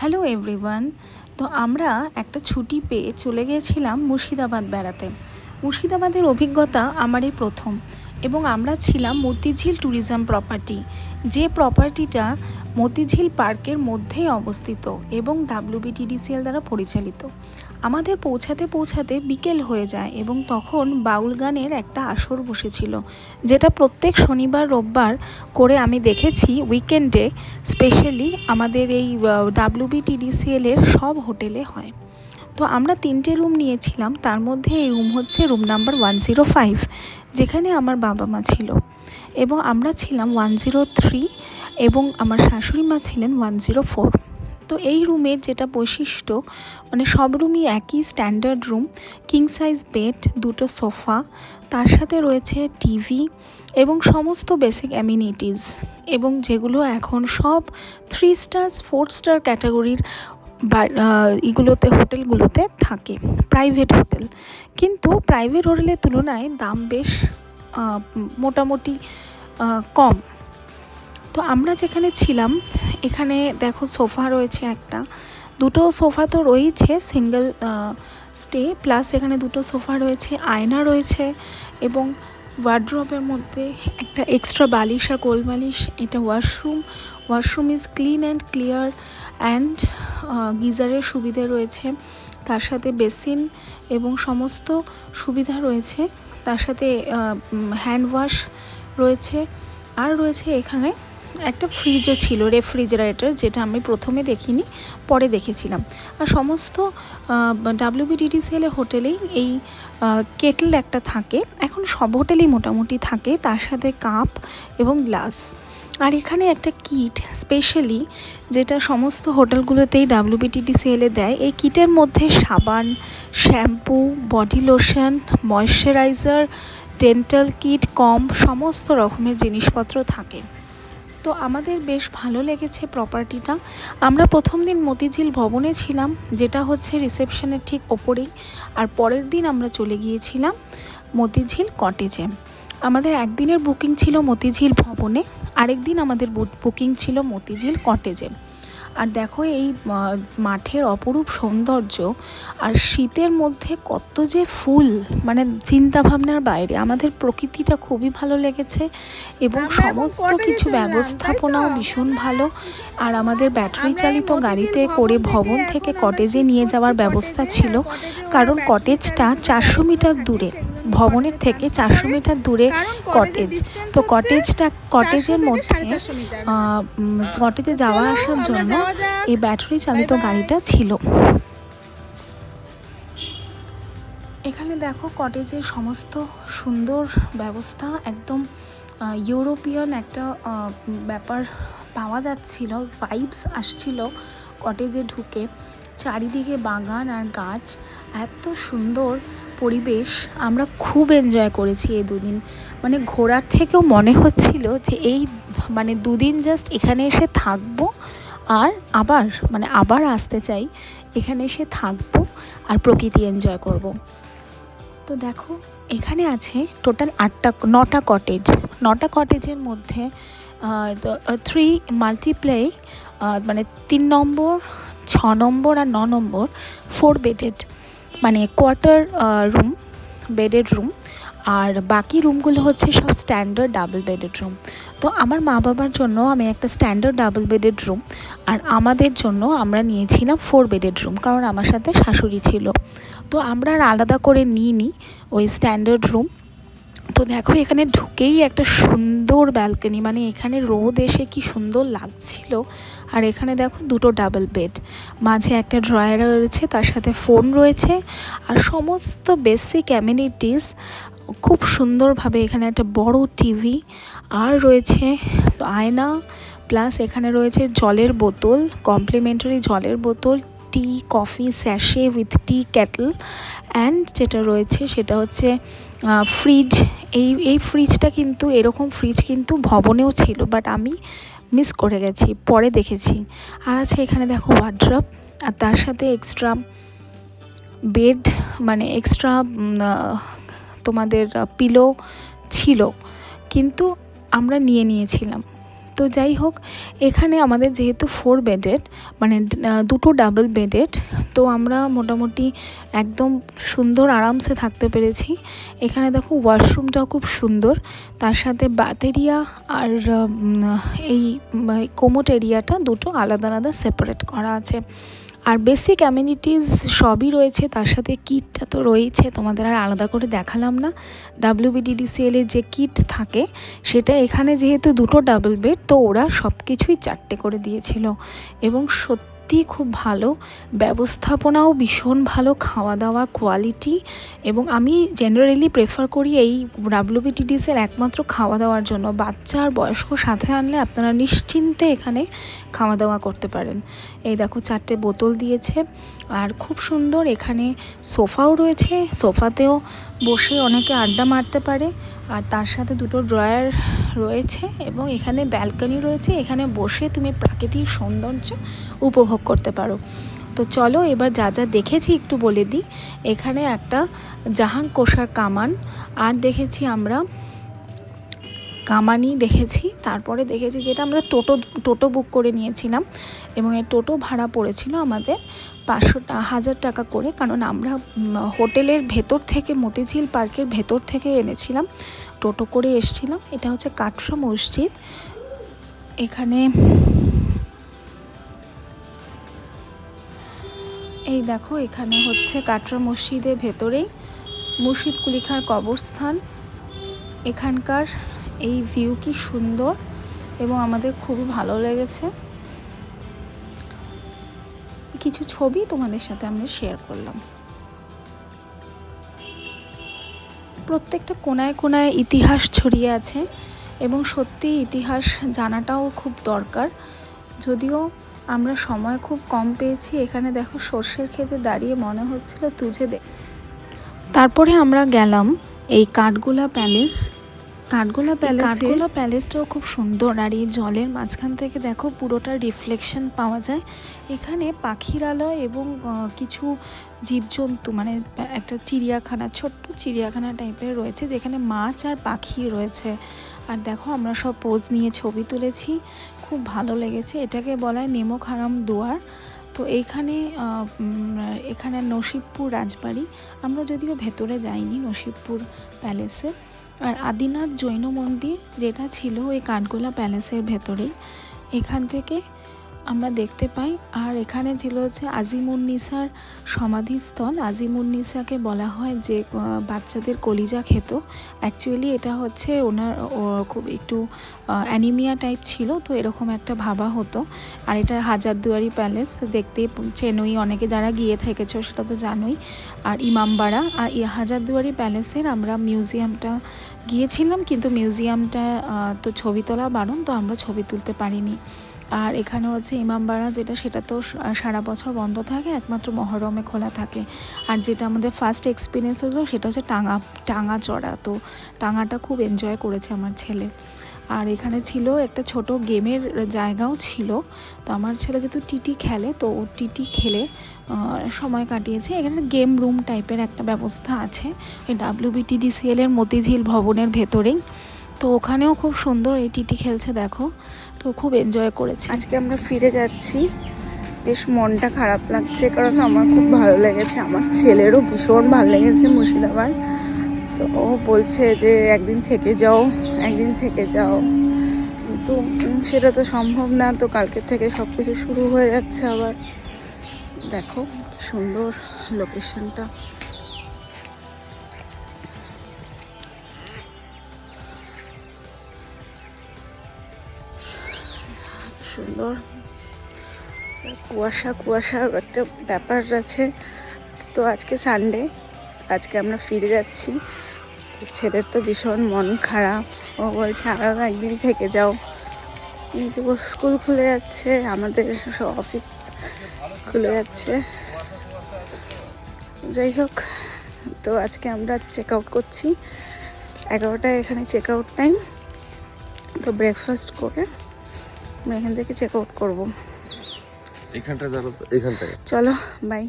Hello everyone. তো আমরা একটা ছুটি পেয়ে চলে গিয়েছিলাম মুর্শিদাবাদ বেড়াতে। মুর্শিদাবাদের অভিজ্ঞতা আমারই প্রথম। এবং আমরা ছিলাম মতিঝিল ট্যুরিজম প্রপার্টি, যে প্রপার্টিটা মতিঝিল পার্কের মধ্যেই অবস্থিত এবং ডাব্লিউবিটিডিসিএল দ্বারা পরিচালিত। আমাদের পৌঁছাতে পৌঁছাতে বিকেল হয়ে যায় এবং তখন বাউল গানের একটা আসর বসেছিল, যেটা প্রত্যেক শনিবার, রোববার করে আমি দেখেছি উইকেন্ডে, স্পেশালি আমাদের এই ডাব্লিউবিটিডিসিএল এর সব হোটেলে হয়। তো আমরা তিনটে রুম নিয়েছিলাম, তার মধ্যে এই রুম হচ্ছে room number one zero five যেখানে আমার বাবা মা ছিল। এবং আমরা ছিলাম ওয়ান জিরো থ্রি এবং আমার শাশুড়ি মা ছিলেন ওয়ান জিরো ফোর তো এই রুমের যেটা বৈশিষ্ট্য মানে সব রুমই একই standard room king size bed দুটো সোফা তার সাথে রয়েছে টিভি এবং সমস্ত বেসিক অ্যামিনিটিস এবং যেগুলো এখন সব থ্রি স্টার্স ফোর স্টার ক্যাটাগরির এগুলোতে, হোটেলগুলোতে থাকে প্রাইভেট হোটেল। কিন্তু প্রাইভেট হোটেলের তুলনায় দাম বেশ মোটামুটি কম। তো আমরা যেখানে ছিলাম, এখানে দেখো সোফা রয়েছে একটা। দুটো সোফা তো রয়েছে সিঙ্গেল স্টে প্লাস এখানে দুটো সোফা রয়েছে, আয়না রয়েছে এবং ওয়ার্ড্রপের মধ্যে একটা এক্সট্রা বালিশ আর কোল বালিশ, এটা washroom washroom is clean and clear and গিজারের সুবিধে রয়েছে, তার সাথে বেসিন এবং সমস্ত সুবিধা রয়েছে, তার সাথে হ্যান্ড ওয়াশ রয়েছে, আর রয়েছে এখানে একটা ফ্রিজও ছিল রেফ্রিজারেটর যেটা আমি প্রথমে দেখিনি, পরে দেখেছিলাম। আর সমস্ত ডাব্লিউবিডিডিসিএল হোটেলেই এই কেটল একটা থাকে। এখন সব হোটেলেই মোটামুটি থাকে, তার সাথে কাপ এবং গ্লাস আর এখানে একটা কিট স্পেশালি যেটা সমস্ত হোটেলগুলোতেই ডাব্লিউবিটিডিসিএলে দেয়। এই কিটের মধ্যে সাবান shampoo body lotion moisturiser dental kit কম সমস্ত রকমের জিনিসপত্র থাকে। তো আমাদের বেশ ভালো লেগেছে প্রপার্টিটা আমরা প্রথম দিন মতিঝিল ভবনে ছিলাম, যেটা হচ্ছে রিসেপশনের ঠিক ওপরেই, আর পরের দিন আমরা চলে গিয়েছিলাম মতিঝিল কটেজে আমাদের একদিনের বুকিং ছিল মতিঝিল ভবনে আরেক দিন আমাদের বুকিং ছিল মতিঝিল কটেজে আর দেখো এই মাঠের অপরূপ সৌন্দর্য আর শীতের মধ্যে কত যে ফুল মানে চিন্তা ভাবনার বাইরে। আমাদের প্রকৃতিটা খুবই ভালো লেগেছে এবং সমস্ত কিছু ব্যবস্থাপনাও ভীষণ ভালো। আর আমাদের ব্যাটারি চালিত গাড়িতে করে ভবন থেকে কটেজে নিয়ে যাওয়ার ব্যবস্থা ছিল। কারণ কটেজটা চারশো মিটার দূরে। ভবনের থেকে চারশো মিটার দূরে কটেজ তো কটেজটা কটেজের মধ্যে কটেজে যাওয়া আসার জন্য এই ব্যাটারি চালিত গাড়িটা ছিল। এখানে দেখো কটেজের সমস্ত সুন্দর ব্যবস্থা একদম ইউরোপিয়ান একটা ব্যাপার পাওয়া যাচ্ছিল ভাইবস আসছিল কটেজে ঢুকে। চারিদিকে বাগান আর গাছ এত সুন্দর পরিবেশ আমরা খুব এনজয় করেছি এই দুদিন। মানে ঘোরার থেকেও মনে হচ্ছিল যে এই মানে দুদিন জাস্ট এখানে এসে থাকব আর আবার মানে আবার আসতে চাই, এখানে এসে থাকব আর প্রকৃতি এনজয় করব। তো দেখো, এখানে আছে টোটাল আটটা, নটা কটেজ নটা কটেজের মধ্যে থ্রি মাল্টিপ্লাই মানে তিন নম্বর, ছ নম্বর আর ন নম্বর ফোর বেডেড মানে কোয়ার্টার রুম বেডেড রুম আর বাকি রুমগুলো হচ্ছে সব স্ট্যান্ডার্ড ডাবল বেডেড রুম তো আমার মা বাবার জন্য আমি একটা স্ট্যান্ডার্ড ডাবল বেডেড রুম আর আমাদের জন্য আমরা নিয়েছিলাম ফোর বেডেড রুম কারণ আমার সাথে শাশুড়ি ছিল। তো আমরা আর আলাদা করে নিই নি ওই স্ট্যান্ডার্ড রুম তো দেখো, এখানে ঢুকেই একটা সুন্দর ব্যালকনি মানে এখানে রোদ এসে কি সুন্দর লাগছিল। আর এখানে দেখো দুটো ডাবল বেড মাঝে একটা ড্রয়ার রয়েছে, তার সাথে ফোন রয়েছে, আর সমস্ত বেসিক অ্যামিনিটিস খুব সুন্দরভাবে এখানে একটা বড় টিভি আর রয়েছে আয়না প্লাস এখানে রয়েছে জলের বোতল কমপ্লিমেন্টারি জলের বোতল tea coffee sachet with tea kettle and যেটা রয়েছে সেটা হচ্ছে ফ্রিজ এই এই ফ্রিজটা কিন্তু, এরকম ফ্রিজ কিন্তু ভবনেও ছিল বাট আমি মিস করে গেছি, পরে দেখেছি। আর আছে এখানে দেখো ওয়ার্ড্রপ আর তার সাথে এক্সট্রা বেড মানে এক্সট্রা তোমাদের পিলো ছিল। কিন্তু আমরা নিয়ে নিয়েছিলাম। তো যাই হোক, এখানে আমাদের যেহেতু ফোর বেডেড মানে দুটো ডাবল বেডেড তো আমরা মোটামুটি একদম সুন্দর আরামসে থাকতে পেরেছি। এখানে দেখো ওয়াশরুমটাও খুব সুন্দর, তার সাথে বাথ এরিয়া আর এই কোমোট এরিয়াটা দুটো আলাদা আলাদা সেপারেট করা আছে। আর বেসিক অ্যামিনিটিস সবই রয়েছে, তার সাথে কিটটা তো রয়েছে, তোমাদের আর আলাদা করে দেখালাম না। ডাব্লিউবিডিডিসিএলের যে কিট থাকে, সেটা এখানে যেহেতু দুটো ডাবল বেড তো ওরা সব কিছুই চারটে করে দিয়েছিল। এবং সত্যি খুব ভালো, ব্যবস্থাপনাও ভীষণ ভালো খাওয়া দাওয়ার কোয়ালিটি এবং আমি জেনারেলি প্রেফার করি এই ডাব্লিউবিটিডিসের একমাত্র খাওয়া দাওয়ার জন্য। বাচ্চা আর বয়স্ক সাথে আনলে আপনারা নিশ্চিন্তে এখানে খাওয়া দাওয়া করতে পারেন। এই দেখো চারটে বোতল দিয়েছে আর খুব সুন্দর এখানে সোফাও রয়েছে। সোফাতেও বসে অনেকে আড্ডা মারতে পারে, আর তার সাথে দুটো ড্রয়ার রয়েছে এবং এখানে ব্যালকনি রয়েছে। এখানে বসে তুমি প্রাকৃতিক সৌন্দর্য উপভোগ করতে পারো। তো চলো এবার যা যা দেখেছি একটু বলে দিই। এখানে একটা জাহান কোষার কামান, আর দেখেছি আমরা কামানি দেখেছি, তারপরে দেখেছি যেটা আমরা টোটো টোটো বুক করে নিয়েছিলাম এবং এই টোটো ভাড়া পড়েছিল আমাদের পাঁচশো হাজার টাকা করে কারণ আমরা হোটেলের ভেতর থেকে মতিঝিল পার্কের ভেতর থেকে এনেছিলাম, টোটো করে এসছিলাম। এটা হচ্ছে কাটরা মসজিদ। এখানে এই দেখো, এখানে হচ্ছে কাটরা মসজিদের ভেতরেই মুর্শিদ কুলিখার কবরস্থান। এখানকার এই ভিউ কি সুন্দর এবং আমাদের খুবই ভালো লেগেছে। কিছু ছবি তোমাদের সাথে আমরা শেয়ার করলাম। প্রত্যেকটা কোনায় কোনায় ইতিহাস ছড়িয়ে আছে এবং সত্যি ইতিহাস জানাটাও খুব দরকার। যদিও আমরা সময় খুব কম পেয়েছি, এখানে দেখো সর্ষের খেতে দাঁড়িয়ে মনে হচ্ছিল তুঝে দে তারপরে আমরা গেলাম এই কাঠগোলা প্যালেস কাঠগোলা প্যালেস কাঠগোলা প্যালেসটাও খুব সুন্দর। আর এই জলের মাঝখান থেকে দেখো পুরোটা রিফ্লেকশন পাওয়া যায়। এখানে পাখিরালয় এবং কিছু জীবজন্তু মানে একটা চিড়িয়াখানা ছোট্ট চিড়িয়াখানা টাইপের রয়েছে যেখানে মাছ আর পাখি রয়েছে। আর দেখো আমরা সব পোজ নিয়ে ছবি তুলেছি। খুব ভালো লেগেছে। এটাকে বলা হয় নেমো খারাম দুয়ার। তো এইখানে এখানে নসিবপুর রাজবাড়ি। আমরা যদিও ভেতরে যাইনি নসিবপুর প্যালেসে আর আদিনাথ জৈন মন্দির যেটা ছিল ওই কাঠগোলা প্যালেসের ভেতরেই। এখান থেকে আমরা দেখতে পাই। আর এখানে ছিল হচ্ছে আজিমুন্নিসার সমাধিস্থল। আজিমুন্নিসাকে বলা হয় যে বাচ্চাদের কলিজা খেত। অ্যাকচুয়ালি এটা হচ্ছে ওনার খুব একটু অ্যানিমিয়া টাইপ ছিল, তো এরকম একটা ভাবা হতো। আর এটা হাজারদুয়ারি প্যালেস দেখতেই চেনই, অনেকে যারা গিয়ে থেকেছো সেটা তো জানোই। আর ইমামবাড়া, আর হাজারদুয়ারি প্যালেসের আমরা মিউজিয়ামটা গিয়েছিলাম, কিন্তু মিউজিয়ামটা তো ছবি তোলা বারণ, তো আমরা ছবি তুলতে পারিনি। আর এখানে হচ্ছে ইমামবাড়া যেটা সেটা তো সারা বছর বন্ধ থাকে, একমাত্র মহরমে খোলা থাকে। আর যেটা আমাদের ফার্স্ট এক্সপিরিয়েন্স হলো, সেটা হচ্ছে টাঙা টাঙা চড়া। তো টাঙাটা খুব এনজয় করেছে আমার ছেলে। আর এখানে ছিল একটা ছোট গেমের জায়গাও ছিল। তো আমার ছেলে যেহেতু টিটি খেলে, তো ও টিটি খেলে সময় কাটিয়েছে। এখানে গেম রুম টাইপের একটা ব্যবস্থা আছে, এই ডাব্লিউবিটিডিসিএল এর মতিঝিল ভবনের ভেতরেই। তো ওখানেও খুব সুন্দর এই টিটি খেলছে, দেখো। তো খুব এনজয় করেছি। আজকে আমরা ফিরে যাচ্ছি। বেশ মনটা খারাপ লাগছে, কারণ আমার খুব ভালো লেগেছে। আমার ছেলেরও ভীষণ ভালো লেগেছে মুর্শিদাবাদ। তো ও বলছে যে, একদিন থেকে যাও, একদিন থেকে যাও। কিন্তু সেটা তো সম্ভব না। তো কালকের থেকে সব কিছু শুরু হয়ে যাচ্ছে আবার। দেখো সুন্দর লোকেশনটা সুন্দর। কুয়াশা কুয়াশা একটা ব্যাপার আছে। তো আজকে সানডে আজকে আমরা ফিরে যাচ্ছি। ছেলের তো ভীষণ মন খারাপ। ও বলছে আরও একদিন থেকে যাও। কিন্তু স্কুল খুলে যাচ্ছে, আমাদের সব অফিস খুলে যাচ্ছে। যাই হোক, তো আজকে আমরা চেক আউট করছি। এগারোটায় এখানে চেক আউট টাইম তো ব্রেকফাস্ট করে আমরা এখান থেকে চেক আউট করব। এখানটা চলো বাই